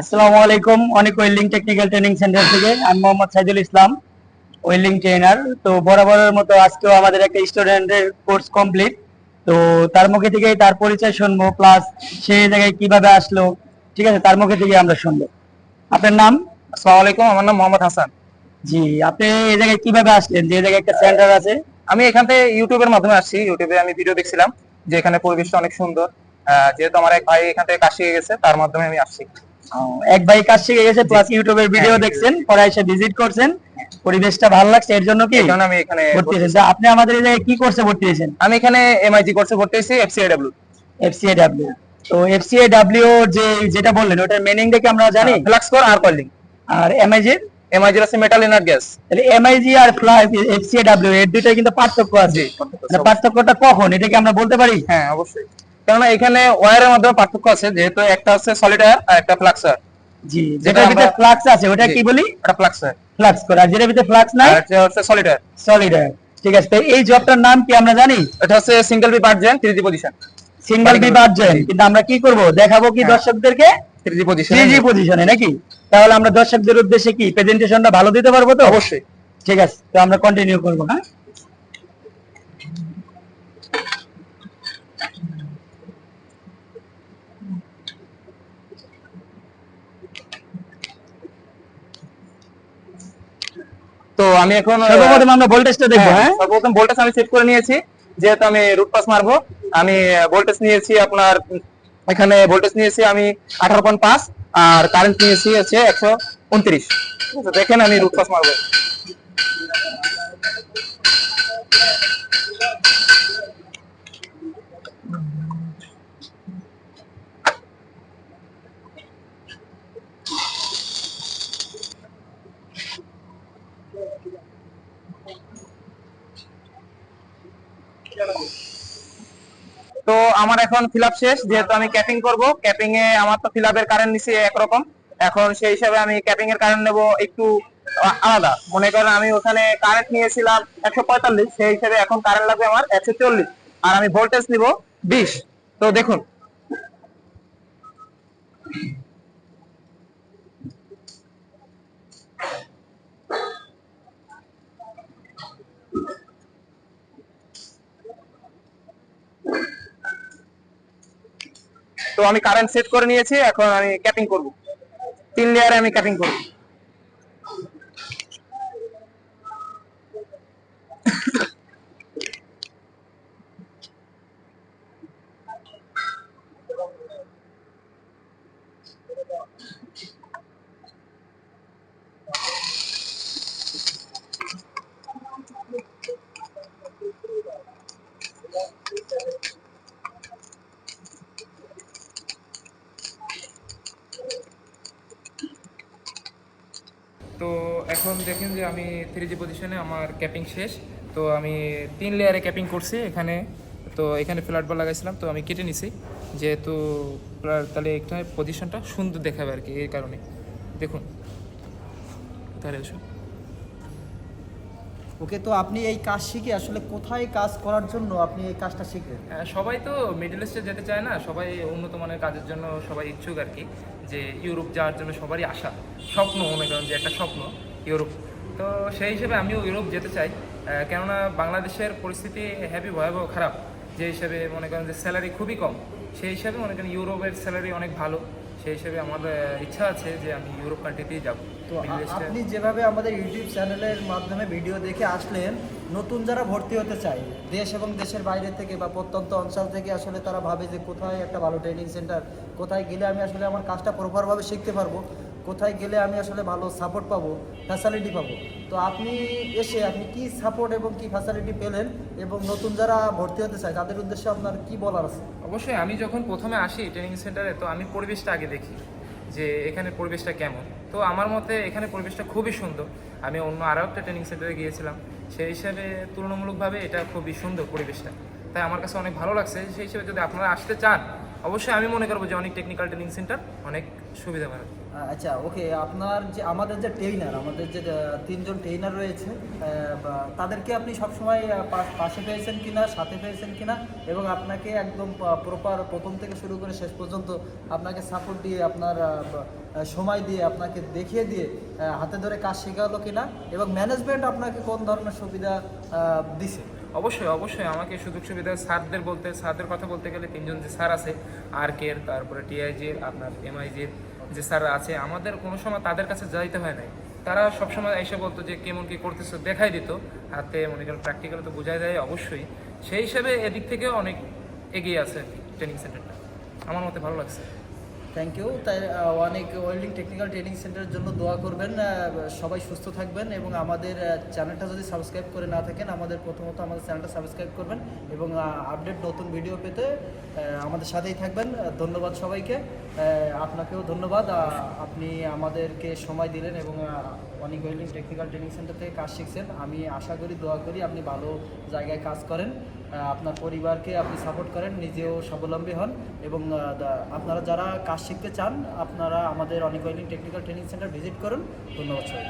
আসসালামু আলাইকুম। অনেক ওয়েল্ডিং টেকনিক্যাল ট্রেনিং সেন্টার থেকে। আমি মোহাম্মদ সাইদুল ইসলাম ওয়েল্ডিং ট্রেনার। তো বরাবরের মতো আজকেও আমাদের একটা স্টুডেন্টের কোর্স কমপ্লিট। তো তার মুখে থেকে তার পরিচয় শুনব প্লাস সে জায়গায় কীভাবে আসলো ঠিক আছে? তার মুখে থেকে আমরা শুনব। আপনার নাম? আসসালামু আলাইকুম আমার নাম মোহাম্মদ হাসান। জি আপনি এই জায়গায় কীভাবে আসলেন? যে জায়গায় একটা সেন্টার আছে। আমি এখান থেকে ইউটিউবের মাধ্যমে আসছি। ইউটিউবে আমি ভিডিও দেখছিলাম যে এখানে পরিবেশটা অনেক সুন্দর। যেহেতু আমার এক ভাই এখান থেকে কাজ শিখে গেছে তার মাধ্যমে আমি আসছি। এক ভাই কাজ শিখে গেছে প্লাস ইউটিউবের ভিডিও হ্যাঁ। দেখছেন পরে এসে ভিজিট করছেন। পরিবেশটা ভালো লাগছে এর জন্য কি? আমি এখানে ভর্তি হয়েছেন তা আপনি আমাদের এই কি কোর্সে ভর্তি হয়েছেন? আমি এখানে এমআইজি কোর্সে ভর্তি হয়েছি এফসিআইডব্লিউ এফসিএডব্লিউ তো এফসিএডব্লিউ যে যেটা বললেন ওটার মিনিংটা দেখে আমরা জানি? ফ্লাক্স কোর আর কলিং আর এমআইজি এমআইজি আছে মেটাল ইনার গ্যাস তাহলে এমআইজি আর ফ্লাক্স এফসিএডব্লিউ এর দুইটা কিন্তু পার্থক্য আছে। মানে পার্থক্যটা কখন? এটা কি আমরা বলতে পারি? হ্যাঁ অবশ্যই। কেননা এখানে ওয়্যারের মাধ্যমে পার্থক্য আছে যেহেতু একটা হচ্ছে সলিড ওয়্যার আর একটা ফ্লাক্স ওয়্যার জি যেটা যেটার ভিতরে ফ্লাক্স আছে ওটা কি বলি? এটা ফ্লাক্স ওয়্যার ফ্লাক্স করে আর যেটার ভিতরে ফ্লাক্স নাই? এটা হচ্ছে সলিড ওয়্যার সলিড ঠিক আছে তো এই জবটার নাম কি আমরা জানি? এটা হচ্ছে সিঙ্গেল বি পার্ট জেন 3D পজিশন সিঙ্গেল Particle- বিভাজন কিন্তু আমরা কি করব? দেখাবো কি হ্যাঁ। দর্শকদেরকে? 3D পজিশন থ্রি পজিশনে নাকি? তাহলে আমরা দর্শকদের উদ্দেশ্যে কি? প্রেজেন্টেশনটা ভালো দিতে পারব তো? অবশ্যই। ঠিক আছে তো আমরা কন্টিনিউ করব হ্যাঁ? তো আমি এখন সর্বপ্রথম আমরা ভোল্টেজটা দেখব হ্যাঁ, হ্যাঁ? সর্বপ্রথম ভোল্টেজ আমি সেট করে নিয়েছি যেহেতু আমি রুট পাস মারবো আমি ভোল্টেজ নিয়েছি আপনার এখানে ভোল্টেজ নিয়েছি আমি আঠারো পয়েন্ট পাঁচ আর কারেন্ট নিয়েছি হচ্ছে একশো উনত্রিশ। দেখেন আমি রুট পাস মারবো। তো আমার এখন ফিল শেষ, যেহেতু আমি ক্যাপিং করব ক্যাপিং এ আমার তো ফিল আপের কারেন্ট নিছি একরকম। এখন সেই হিসাবে আমি ক্যাপিং এর কারেন্ট নেব একটু আলাদা। মনে করেন আমি ওখানে কারেন্ট নিয়েছিলাম একশো পঁয়তাল্লিশ, সেই হিসাবে এখন কারেন্ট লাগবে আমার একশো চল্লিশ। আর আমি ভোল্টেজ নিব বিশ। তো দেখুন। তো আমি কারেন্ট সেট করে নিয়েছি, এখন আমি ক্যাপিং করব। তিন লেয়ারে আমি ক্যাপিং করব। তো এখন দেখেন যে আমি থ্রি জি পজিশনে আমার ক্যাপিং শেষ। তো আমি তিন লেয়ারে ক্যাপিং করছি এখানে। তো এখানে ফ্ল্যাট বল লাগাইছিলাম, তো আমি কেটে নিছি। যেহেতু তাহলে এখানে পজিশনটা সুন্দর দেখাবে আর কি, এই কারণে। দেখুন, তাহলে ওকে তো আপনি এই কাজ শিখে আসলে কোথায় কাজ করার জন্য আপনি এই কাজটা শিখলেন? সবাই তো মিডল ইস্টে যেতে চায় না, সবাই উন্নত মানের কাজের জন্য সবাই ইচ্ছুক আর কি, যে ইউরোপ যাওয়ার জন্য সবারই আশা, স্বপ্ন মনে করেন যে একটা স্বপ্ন ইউরোপ তো সেই হিসেবে আমিও ইউরোপ যেতে চাই কেননা বাংলাদেশের পরিস্থিতি হ্যাপি ভয়াবহ, খারাপ। যে হিসেবে মনে করেন যে স্যালারি খুবই কম, সেই হিসাবে মনে করেন ইউরোপের স্যালারি অনেক ভালো। সেই হিসেবে আমার ইচ্ছা আছে যে আমি ইউরোপ কান্ট্রিতেই যাব। তো আপনি যেভাবে আমাদের ইউটিউব চ্যানেলের মাধ্যমে ভিডিও দেখে আসলেন নতুন যারা ভর্তি হতে চায় দেশ এবং দেশের বাইরে থেকে বা প্রত্যন্ত অঞ্চল থেকে আসলে তারা ভাবে যে কোথায় একটা ভালো ট্রেনিং সেন্টার কোথায় গেলে আমি আসলে আমার কাজটা প্রপারভাবে শিখতে পারব কোথায় গেলে আমি আসলে ভালো সাপোর্ট পাবো ফ্যাসিলিটি পাবো। তো আপনি এসে আপনি কি সাপোর্ট এবং কি ফ্যাসিলিটি পেলেন এবং নতুন যারা ভর্তি হতে চায়, তাদের উদ্দেশ্যে আপনার কি বলার আছে? অবশ্যই, আমি যখন প্রথমে আসি ট্রেনিং সেন্টারে তো আমি পরিবেশটা আগে দেখি যে এখানে পরিবেশটা কেমন। তো আমার মতে এখানে পরিবেশটা খুবই সুন্দর। আমি অন্য আরও একটা ট্রেনিং সেন্টারে গিয়েছিলাম। সেই হিসাবে তুলনামূলকভাবে এটা খুবই সুন্দর পরিবেশটা। তাই আমার কাছে অনেক ভালো লাগছে। সেই হিসেবে যদি আপনারা আসতে চান, অবশ্যই আমি মনে করব যে অনেক টেকনিক্যাল ট্রেনিং সেন্টার অনেক সুবিধা হয় আচ্ছা ওকে, আপনার যে, আমাদের যে ট্রেইনার আমাদের যে তিনজন ট্রেইনার রয়েছে তাদেরকে আপনি সবসময় পাশে পেয়েছেন কিনা, সাথে পেয়েছেন কিনা, এবং আপনাকে একদম প্রপার প্রথম থেকে শুরু করে শেষ পর্যন্ত আপনাকে সাপোর্ট দিয়ে, আপনার সময় দিয়ে, আপনাকে দেখিয়ে দিয়ে হাতে ধরে কাজ শেখালো কিনা, এবং ম্যানেজমেন্ট আপনাকে কোন ধরনের সুবিধা দিছে? অবশ্যই অবশ্যই আমাকে সুযোগ সুবিধা স্যারদের বলতে, স্যারদের কথা বলতে গেলে তিনজন যে স্যার আছে আর কের তারপরে টিআইজির, আপনার এমআইজির যে স্যার আছে, আমাদের কোনো সময় তাদের কাছে যাইতে হয় নাই। তারা সবসময় এসে বলতো যে কেমন কি করতেছো দেখাই দিত, হাতে মনে করেন প্র্যাকটিক্যালে তো বোঝাই দেয় অবশ্যই। সেই হিসাবে এদিক থেকেও অনেক এগিয়ে আছে ট্রেনিং সেন্টারটা আমার মতে ভালো লাগছে। থ্যাংক ইউ তাই অনেক ওয়েল্ডিং টেকনিক্যাল ট্রেনিং সেন্টারের জন্য দোয়া করবেন সবাই সুস্থ থাকবেন এবং আমাদের চ্যানেলটা যদি সাবস্ক্রাইব করে না থাকেন, আমাদের প্রথমত আমাদের চ্যানেলটা সাবস্ক্রাইব করবেন এবং আপডেট নতুন ভিডিও পেতে আমাদের সাথেই থাকবেন। ধন্যবাদ সবাইকে। আপনাকেও ধন্যবাদ। আপনি আমাদেরকে সময় দিলেন এবং অনেক ওয়েল্ডিং টেকনিক্যাল ট্রেনিং সেন্টার থেকে কাজ শিখছেন। আমি আশা করি, দোয়া করি আপনি ভালো জায়গায় কাজ করেন। আপনার পরিবারকে আপনি সাপোর্ট করেন, নিজেও স্বাবলম্বী হন এবং আপনারা যারা কাজ শিখতে চান, আপনারা আমাদের অনেক welding technical training centre visit করুন। ধন্যবাদ সবাই